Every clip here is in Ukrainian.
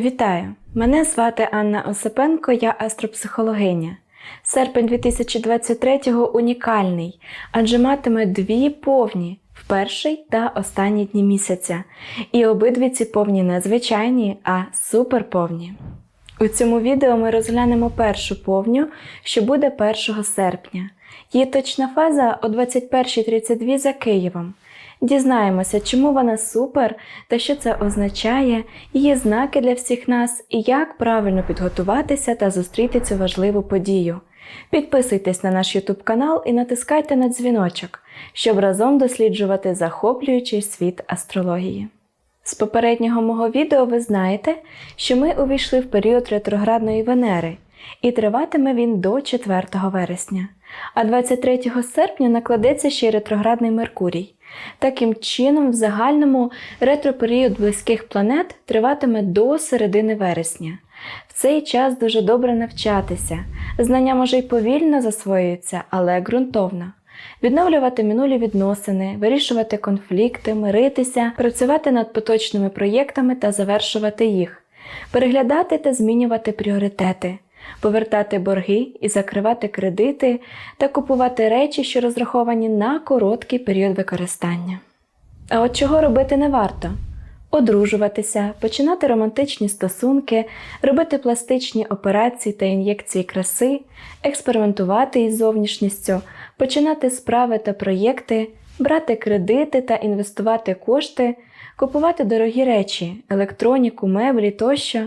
Вітаю! Мене звати Анна Осипенко, я астропсихологиня. Серпень 2023-го унікальний, адже матиме дві повні в перший та останні дні місяця. І обидві ці повні не звичайні, а суперповні. У цьому відео ми розглянемо першу повню, що буде 1 серпня. Її точна фаза о 21.32 за Києвом. Дізнаємося, чому вона супер та що це означає, її знаки для всіх нас і як правильно підготуватися та зустріти цю важливу подію. Підписуйтесь на наш YouTube канал і натискайте на дзвіночок, щоб разом досліджувати захоплюючий світ астрології. З попереднього мого відео ви знаєте, що ми увійшли в період ретроградної Венери, і триватиме він до 4 вересня, а 23 серпня накладеться ще й ретроградний Меркурій. Таким чином, в загальному ретроперіод близьких планет триватиме до середини вересня. В цей час дуже добре навчатися. Знання може й повільно засвоюються, але ґрунтовно. Відновлювати минулі відносини, вирішувати конфлікти, миритися, працювати над поточними проєктами та завершувати їх, переглядати та змінювати пріоритети, повертати борги і закривати кредити та купувати речі, що розраховані на короткий період використання. А от чого робити не варто? Одружуватися, починати романтичні стосунки, робити пластичні операції та ін'єкції краси, експериментувати із зовнішністю, починати справи та проєкти, брати кредити та інвестувати кошти, купувати дорогі речі, електроніку, меблі тощо.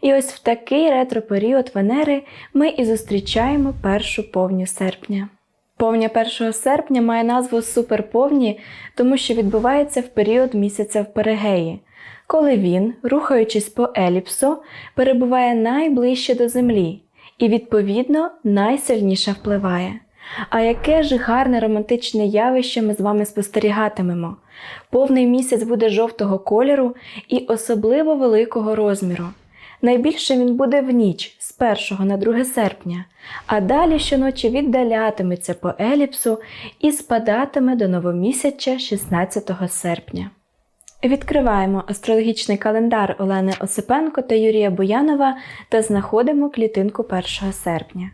І ось в такий ретроперіод Венери ми і зустрічаємо першу повню серпня. Повня 1 серпня має назву суперповні, тому що відбувається в період місяця в Перигеї, коли він, рухаючись по еліпсу, перебуває найближче до Землі і, відповідно, найсильніше впливає. А яке ж гарне романтичне явище ми з вами спостерігатимемо? Повний місяць буде жовтого кольору і особливо великого розміру. Найбільше він буде в ніч з 1 на 2 серпня, а далі щоночі віддалятиметься по еліпсу і спадатиме до новомісяча 16 серпня. Відкриваємо астрологічний календар Олени Осипенко та Юрія Боянова та знаходимо клітинку 1 серпня.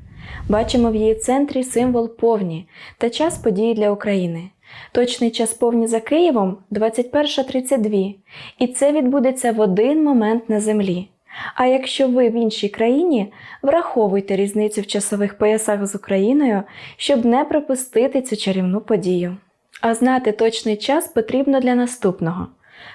Бачимо в її центрі символ повні та час події для України. Точний час повні за Києвом 21.32, і це відбудеться в один момент на землі. А якщо ви в іншій країні, враховуйте різницю в часових поясах з Україною, щоб не пропустити цю чарівну подію. А знати точний час потрібно для наступного.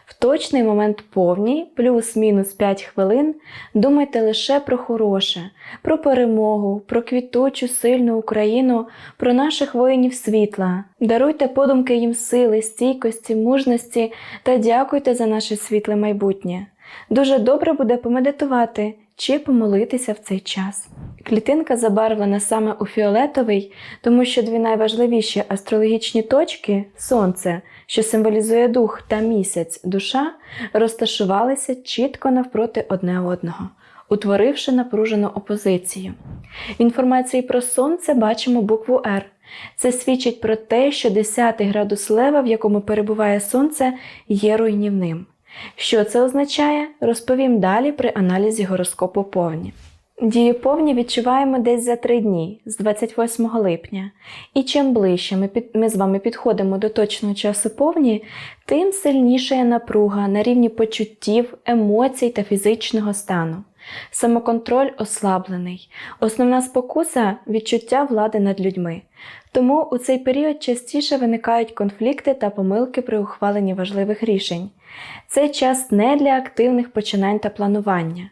В точний момент повній, плюс-мінус 5 хвилин, думайте лише про хороше, про перемогу, про квітучу, сильну Україну, про наших воїнів світла. Даруйте подумки їм сили, стійкості, мужності та дякуйте за наше світле майбутнє. Дуже добре буде помедитувати чи помолитися в цей час. Клітинка забарвлена саме у фіолетовий, тому що дві найважливіші астрологічні точки Сонце, що символізує дух та місяць, душа, розташувалися чітко навпроти одне одного, утворивши напружену опозицію. Інформації про Сонце бачимо букву R. Це свідчить про те, що 10 градус лева, в якому перебуває Сонце, є руйнівним. Що це означає, розповім далі при аналізі гороскопу повні. Дію повні відчуваємо десь за три дні з 28 липня. І чим ближче ми, під, ми з вами підходимо до точного часу повні, тим сильніша є напруга на рівні почуттів, емоцій та фізичного стану. Самоконтроль ослаблений, основна спокуса відчуття влади над людьми. Тому у цей період частіше виникають конфлікти та помилки при ухваленні важливих рішень. Це час не для активних починань та планування.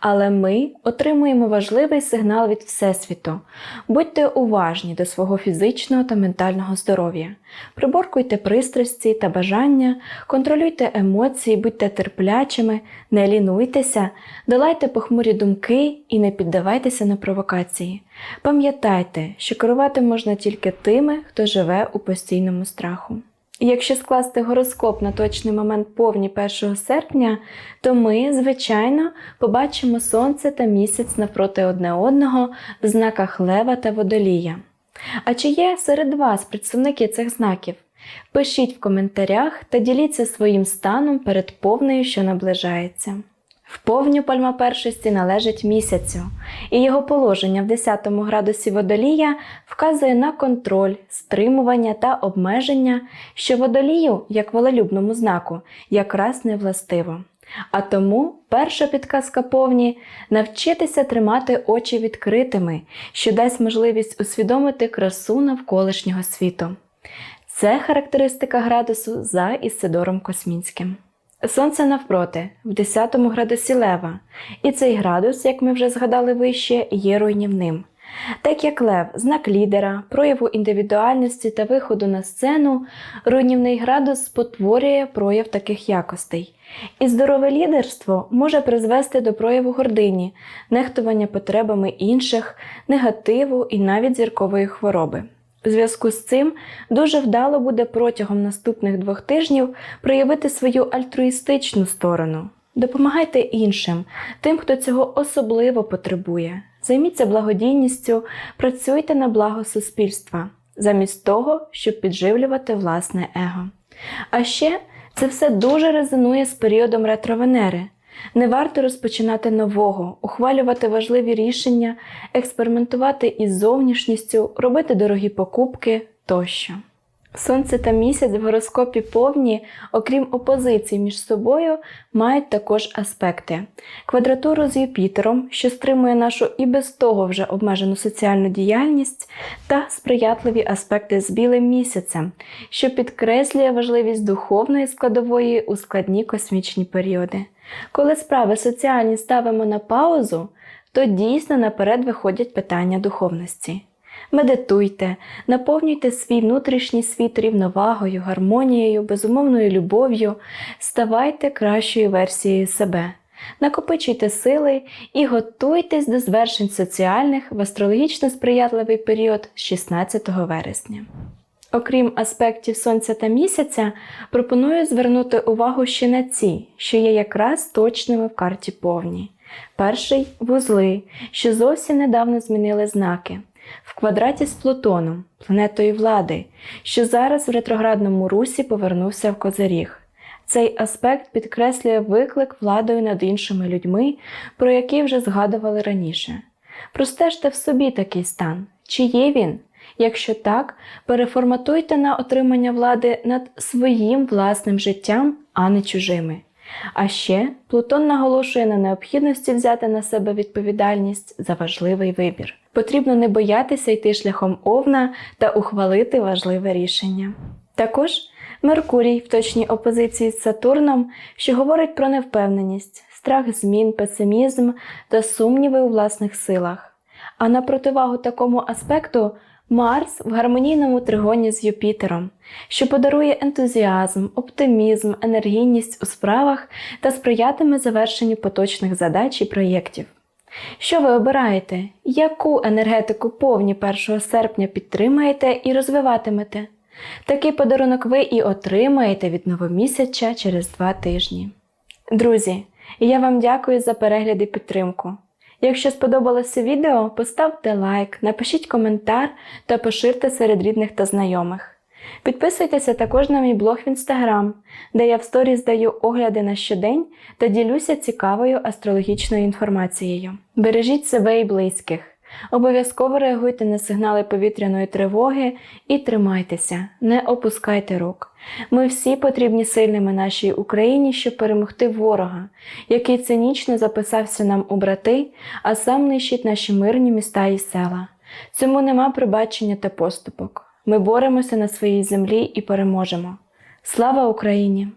Але ми отримуємо важливий сигнал від Всесвіту. Будьте уважні до свого фізичного та ментального здоров'я, приборкуйте пристрасті та бажання, контролюйте емоції, будьте терплячими, не лінуйтеся, долайте похмурі думки і не піддавайтеся на провокації. Пам'ятайте, що керувати можна тільки тими, хто живе у постійному страху. І Якщо скласти гороскоп на точний момент повні 1 серпня, то ми, звичайно, побачимо сонце та місяць навпроти одне одного в знаках Лева та Водолія. А чи є серед вас представники цих знаків? Пишіть в коментарях та діліться своїм станом перед повнею, що наближається. В повню пальма першості належить місяцю, і його положення в 10 градусі водолія вказує на контроль, стримування та обмеження, що водолію, як волелюбному знаку, якраз не властиво. А тому перша підказка повні навчитися тримати очі відкритими, що дасть можливість усвідомити красу навколишнього світу. Це характеристика градусу за Ісидором Космінським. Сонце навпроти, в 10 градусі лева, і цей градус, як ми вже згадали вище, є руйнівним. Так як лев знак лідера, прояву індивідуальності та виходу на сцену, руйнівний градус спотворює прояв таких якостей. І здорове лідерство може призвести до прояву гордині, нехтування потребами інших, негативу і навіть зіркової хвороби. У зв'язку з цим дуже вдало буде протягом наступних двох тижнів проявити свою альтруїстичну сторону. Допомагайте іншим, тим, хто цього особливо потребує. Займіться благодійністю, працюйте на благо суспільства, замість того, щоб підживлювати власне его. А ще це все дуже резонує з періодом ретро-Венери. Не варто розпочинати нового, ухвалювати важливі рішення, експериментувати із зовнішністю, робити дорогі покупки тощо. Сонце та місяць в гороскопі повні, окрім опозицій між собою, мають також аспекти: квадратуру з Юпітером, що стримує нашу і без того вже обмежену соціальну діяльність, та сприятливі аспекти з білим місяцем, що підкреслює важливість духовної складової у складні космічні періоди. Коли справи соціальні ставимо на паузу, то дійсно наперед виходять питання духовності. Медитуйте, наповнюйте свій внутрішній світ рівновагою, гармонією, безумовною любов'ю, ставайте кращою версією себе, накопичуйте сили і готуйтесь до звершень соціальних в астрологічно сприятливий період з 16 вересня. Окрім аспектів Сонця та місяця, пропоную звернути увагу ще на ці, що є якраз точними в карті повні. Перший вузли, що зовсім недавно змінили знаки квадраті з Плутоном, планетою влади, що зараз в ретроградному русі повернувся в Козиріг. Цей аспект підкреслює виклик владою над іншими людьми, про який вже згадували раніше. Простежте в собі такий стан, чи є він? Якщо так, переформатуйте на отримання влади над своїм власним життям, а не чужими. А ще Плутон наголошує на необхідності взяти на себе відповідальність за важливий вибір. Потрібно не боятися йти шляхом овна та ухвалити важливе рішення. Також Меркурій в точній опозиції з Сатурном, що говорить про невпевненість, страх змін, песимізм та сумніви у власних силах. А на противагу такому аспекту Марс в гармонійному тригоні з Юпітером, що подарує ентузіазм, оптимізм, енергійність у справах та сприятиме завершенню поточних задач і проєктів. Що ви обираєте? Яку енергетику повні 1 серпня підтримаєте і розвиватимете? Такий подарунок ви і отримаєте від новомісяча через два тижні. Друзі, я вам дякую за перегляд і підтримку. Якщо сподобалося відео, поставте лайк, напишіть коментар та поширте серед рідних та знайомих. Підписуйтеся також на мій блог в інстаграм, де я в сторіс даю огляди на щодень та ділюся цікавою астрологічною інформацією. Бережіть себе і близьких. Обов'язково реагуйте на сигнали повітряної тривоги і тримайтеся, не опускайте рук. Ми всі потрібні сильними нашій Україні, щоб перемогти ворога, який цинічно записався нам у брати, а сам нищить наші мирні міста і села. Цьому нема пробачення та поступок. Ми боремося на своїй землі і переможемо. Слава Україні!